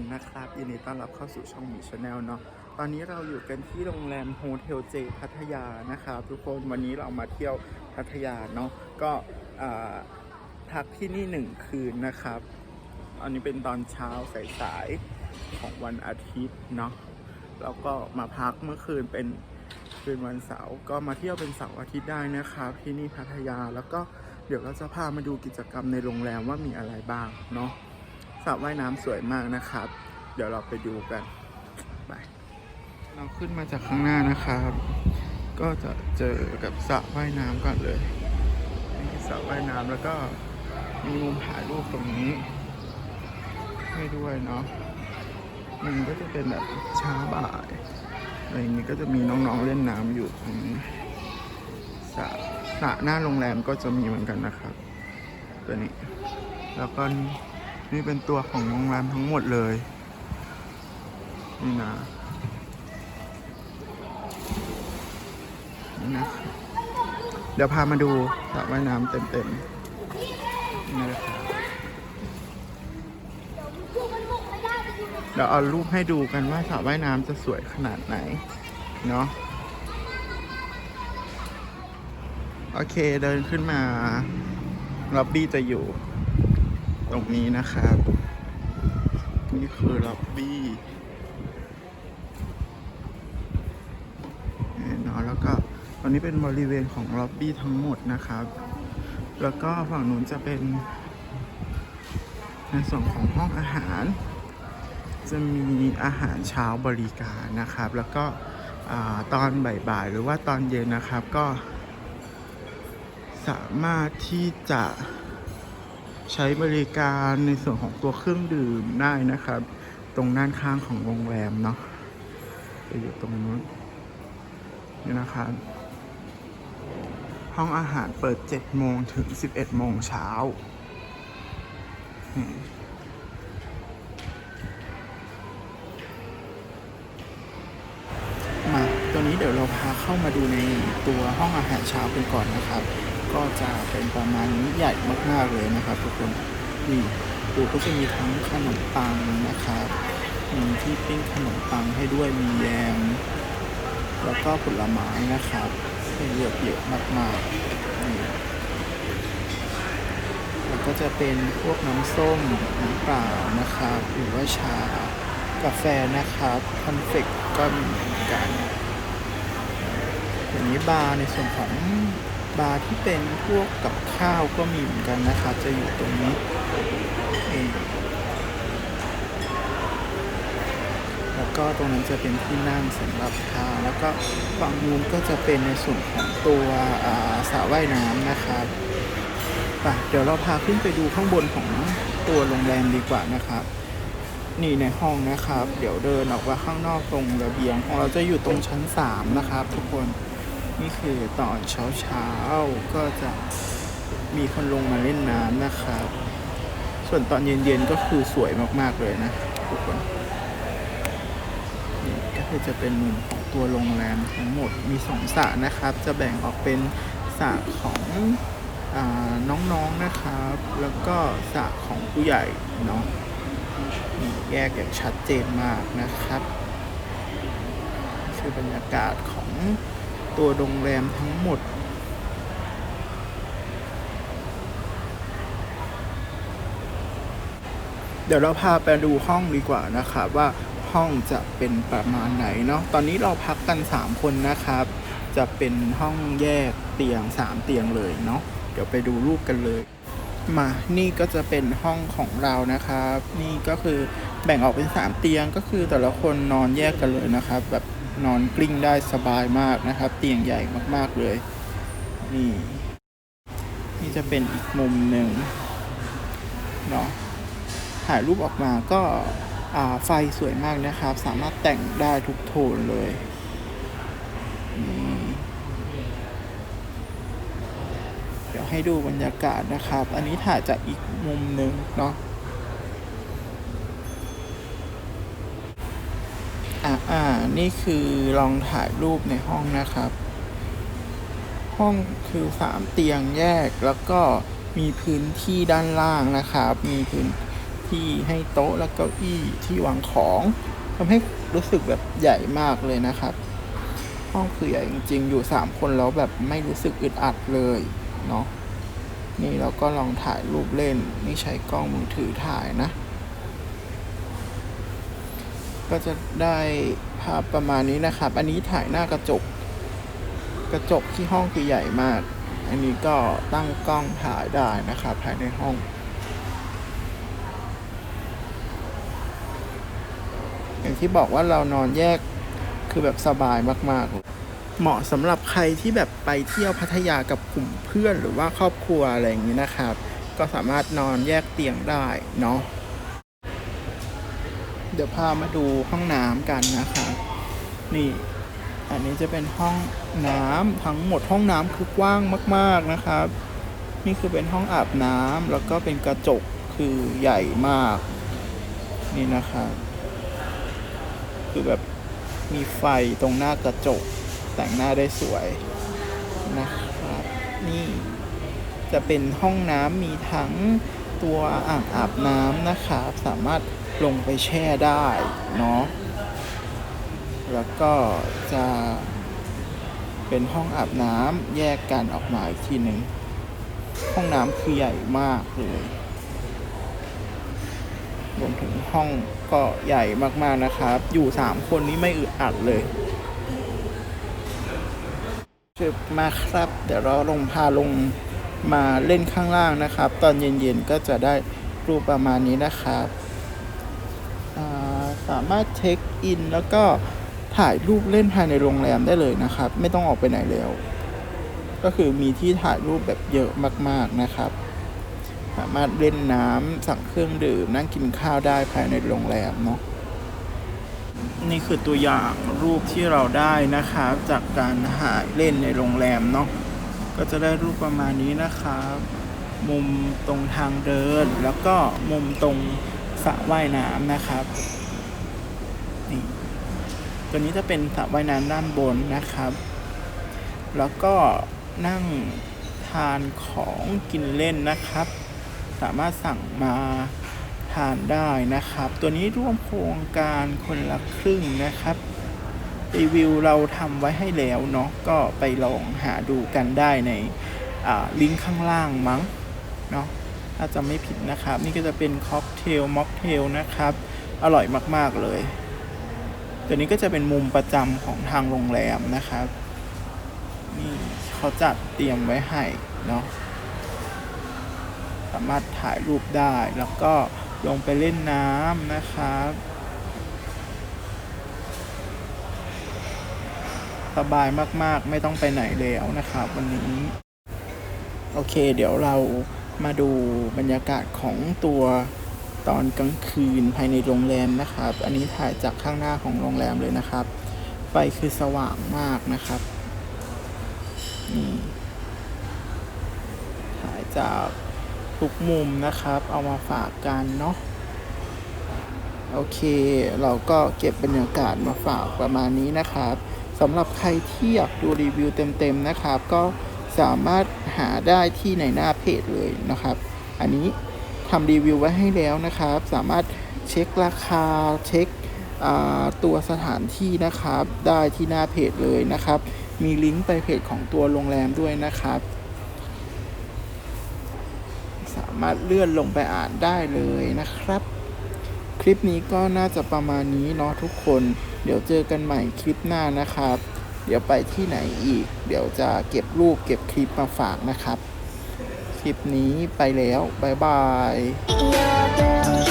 ยินดีต้อนรับเข้าสู่ช่องหมีชาแนลเนาะตอนนี้เราอยู่กันที่โรงแรมโฮเทลเจพัทยานะครับทุกคนวันนี้เรามาเที่ยวพัทยาเนาะก็พักที่นี่หนึ่งคืนนะครับ อันนี้เป็นตอนเช้าสายๆของวันอาทิตย์เนาะแล้วก็มาพักเมื่อคืนเป็นคืนวันเสาร์ก็มาเที่ยวเป็นเสาร์อาทิตย์ได้นะครับที่นี่พัทยาแล้วก็เดี๋ยวเราจะพามาดูกิจกรรมในโรงแรมว่ามีอะไรบ้างเนาะ สระว่ายน้ำสวยมากนะครับ เดี๋ยวเราไปดูกันไปเราขึ้นมาจากข้างหน้านะครับ ก็จะเจอกับสระว่ายน้ำก่อนเลยนี่สระว่ายน้ำแล้วก็มีมุมถ่ายรูปตรงนี้ ให้ด้วยเนาะมันก็จะเป็นแบบเช้าบ่ายอะไรอย่างนี้ก็จะมีน้องๆเล่นน้ำอยู่ตรงนี้สระสระหน้าโรงแรมก็จะมีเหมือนกันนะครับ ตัวนี้ แล้วก็ นี่เป็นตัวของโรงแรมทั้งหมดเลย นี่นะนี่นะ เดี๋ยวพามาดูสระว่ายน้ำเต็มๆนี่นะครับเดี๋ยวเอารูปให้ดูกันว่าสระว่ายน้ำจะสวยขนาดไหน เนาะโอเคเดินขึ้นมาล็อบบี้จะอยู่ ตรงนี้นะครับ นี่คือล็อบบี้เนาะแล้วก็ตอนนี้เป็นบริเวณของล็อบบี้ทั้งหมดนะครับ แล้วก็ฝั่งนู้นจะเป็น ในส่วนของห้องอาหาร จะมีอาหารเช้าบริการนะครับ แล้วก็ตอนบ่ายๆ หรือว่าตอนเย็นนะครับก็สามารถที่จะ ใช้บริการในส่วนของตัวเครื่องดื่มได้นะครับ ตรงด้านข้างของโรงแรมเนาะจะอยู่ตรงนู้นนี่นะครับห้องอาหารเปิด 7 โมงถึง 11 โมงเช้า มาตัวนี้เดี๋ยวเราพาเข้ามาดูในตัวห้องอาหารเช้ากันก่อนนะครับ ก็จะเป็นประมาณนี้ใหญ่มากๆเลยนะครับ ทุกคนนี่ดูก็จะมีทั้งขนมปังนะครับมีที่ปิ้งขนมปังให้ด้วยมีแยมแล้วก็ผลไม้นะครับให้เลือกเยอะมากๆนี่แล้วก็จะเป็นพวกน้ำส้มน้ำเปล่านะครับ หรือว่าชากาแฟนะครับคอนเฟกก็มีเหมือนกันอย่างนี้บาร์ในส่วนของ บาร์ที่เป็นพวกกับข้าวก็มีเหมือนกันนะครับจะอยู่ตรงนี้เองแล้วก็ตรงนั้นจะเป็นที่นั่งสำหรับทานแล้วก็ฝั่งนู้นก็จะเป็นในส่วนของตัวสระว่ายน้ำนะครับไปเดี๋ยวเราพาขึ้นไปดูข้างบนของตัวโรงแรมดีกว่านะครับ นี่ในห้องนะครับ เดี๋ยวเดินออกมาข้างนอกตรงระเบียงของเราจะอยู่ตรงชั้น 3 นะครับ ทุกคน นี่คือตอนเช้าเช้าๆก็จะมีคนลงมาเล่นน้ำนะครับ ส่วนตอนเย็นๆก็คือสวยมากๆเลยนะทุกคนนี่ก็คือจะเป็นมุมของตัวโรงแรมทั้งหมดมีสองสระนะครับ จะแบ่งออกเป็นสระของอน้องๆนะครับ แล้วก็สระของผู้ใหญ่เนาะแยกอย่างชัดเจนมากนะครับ คือบรรยากาศของ ตัวโรงแรมทั้งหมด เดี๋ยวเราพาไปดูห้องดีกว่านะครับว่าห้องจะเป็นประมาณไหนเนาะ ตอนนี้เราพักกัน 3 คนนะครับ จะเป็นห้องแยกเตียง 3 เตียงเลยเนาะ เดี๋ยวไปดูรูปกันเลย มา นี่ก็จะเป็นห้องของเรานะครับ นี่ก็คือแบ่งออกเป็น 3 เตียงก็คือแต่ละคนนอนแยกกันเลยนะครับ แบบ นอนกลิ้งได้สบายมากนะครับ เตียงใหญ่มากๆเลย นี่ นี่จะเป็นอีกมุมหนึ่งเนาะถ่ายรูปออกมาก็อ่าไฟสวยมากนะครับ สามารถแต่งได้ทุกโทนเลยนี่เดี๋ยวให้ดูบรรยากาศนะครับ อันนี้ถ่ายจากอีกมุมหนึ่งเนาะ อ่าอ่านี่คือลองถ่ายรูปในห้องนะครับ ห้องคือสามเตียงแยกแล้วก็มีพื้นที่ด้านล่างนะครับ มีพื้นที่ให้โต๊ะและเก้าอี้ที่วางของทำให้รู้สึกแบบใหญ่มากเลยนะครับ ห้องคือใหญ่จริง ๆ อยู่สามคนแล้วแบบไม่รู้สึกอึดอัดเลยเนาะนี่เราก็ลองถ่ายรูปเล่น นี่ใช้กล้องมือถือถ่ายนะ ก็จะได้ภาพประมาณนี้นะครับ อันนี้ถ่ายหน้ากระจก กระจกที่ห้องคือใหญ่มาก อันนี้ก็ตั้งกล้องถ่ายได้นะครับภายในห้องอย่างที่บอกว่าเรานอนแยกคือแบบสบายมาก ๆ เหมาะสำหรับใครที่แบบไปเที่ยวพัทยากับกลุ่มเพื่อนหรือว่าครอบครัวอะไรอย่างนี้นะครับ ก็สามารถนอนแยกเตียงได้เนาะ ดี๋ยวพามาดูห้องน้ำกันนะครับนี่ อันนี้จะเป็นห้องน้ำทั้งหมดห้องน้ำคือกว้างมาก ๆนะครับ นี่คือเป็นห้องอาบน้ำแล้วก็เป็นกระจกคือใหญ่มาก นี่นะครับคือแบบมีไฟตรงหน้ากระจกแต่งหน้าได้สวยนะครับ นี่จะเป็นห้องน้ำมีทั้งตัวอ่างอาบน้ำนะครับ สามารถ ลงไปแช่ได้เนาะแล้วก็จะเป็นห้องอาบน้ำแยกกันออกมาอีกทีหนึ่งห้องน้ำคือใหญ่มากเลยรวมถึงห้องก็ใหญ่มากๆนะครับ อยู่สามคนนี้ไม่อึดอัดเลยจบมาครับ เดี๋ยวเราลงพาลงมาเล่นข้างล่างนะครับ ตอนเย็นๆก็จะได้รูปประมาณนี้นะครับ สามารถเช็คอิน แล้วก็ถ่ายรูปเล่นภายในโรงแรมได้เลยนะครับ ไม่ต้องออกไปไหนแล้ว ก็คือมีที่ถ่ายรูปแบบเยอะมาก ๆนะครับ สามารถเล่นน้ำสั่งเครื่องดื่ม นั่งกินข้าวได้ภายในโรงแรมเนาะนี่คือตัวอย่างรูปที่เราได้นะครับ จากการถ่ายเล่นในโรงแรมเนาะก็จะได้รูปประมาณนี้นะครับ มุมตรงทางเดิน แล้วก็มุมตรงสระว่ายน้ำนะครับ ตัวนี้จะเป็นสระว่ายน้ำด้านบนนะครับ แล้วก็นั่งทานของกินเล่นนะครับ สามารถสั่งมาทานได้นะครับ ตัวนี้ร่วมโครงการคนละครึ่งนะครับรีวิวเราทำไว้ให้แล้วเนาะก็ไปลองหาดูกันได้ในลิงก์ข้างล่างมั้งเนาะถ้าจะไม่ผิดนะครับ นี่ก็จะเป็นค็อกเทลม็อกเทลนะครับ อร่อยมาก ๆ เลย ตัวนี้ก็จะเป็นมุมประจำของทางโรงแรมนะครับ นี่เขาจัดเตรียมไว้ให้เนาะสามารถถ่ายรูปได้แล้วก็ลงไปเล่นน้ำนะครับสบายมากๆ ไม่ต้องไปไหนแล้วนะครับ วันนี้ โอเค เดี๋ยวเรามาดูบรรยากาศของตัว ตอนกลางคืนภายในโรงแรมนะครับ อันนี้ถ่ายจากข้างหน้าของโรงแรมเลยนะครับ ไฟคือสว่างมากนะครับนี่ถ่ายจากทุกมุมนะครับ เอามาฝากกันเนาะโอเค เราก็เก็บบรรยากาศมาฝากประมาณนี้นะครับสำหรับใครที่อยากดูรีวิวเต็มๆนะครับ ก็สามารถหาได้ที่ในหน้าเพจเลยนะครับ อันนี้ ทำรีวิวไว้ให้แล้วนะครับ สามารถเช็คราคาเช็คตัวสถานที่นะครับได้ที่หน้าเพจเลยนะครับ มีลิงก์ไปเพจของตัวโรงแรมด้วยนะครับ สามารถเลื่อนลงไปอ่านได้เลยนะครับ คลิปนี้ก็น่าจะประมาณนี้เนาะทุกคน เดี๋ยวเจอกันใหม่คลิปหน้านะครับ เดี๋ยวไปที่ไหนอีก เดี๋ยวจะเก็บรูปเก็บคลิปมาฝากนะครับ คลิปนี้ไปแล้ว บ๊ายบาย yeah,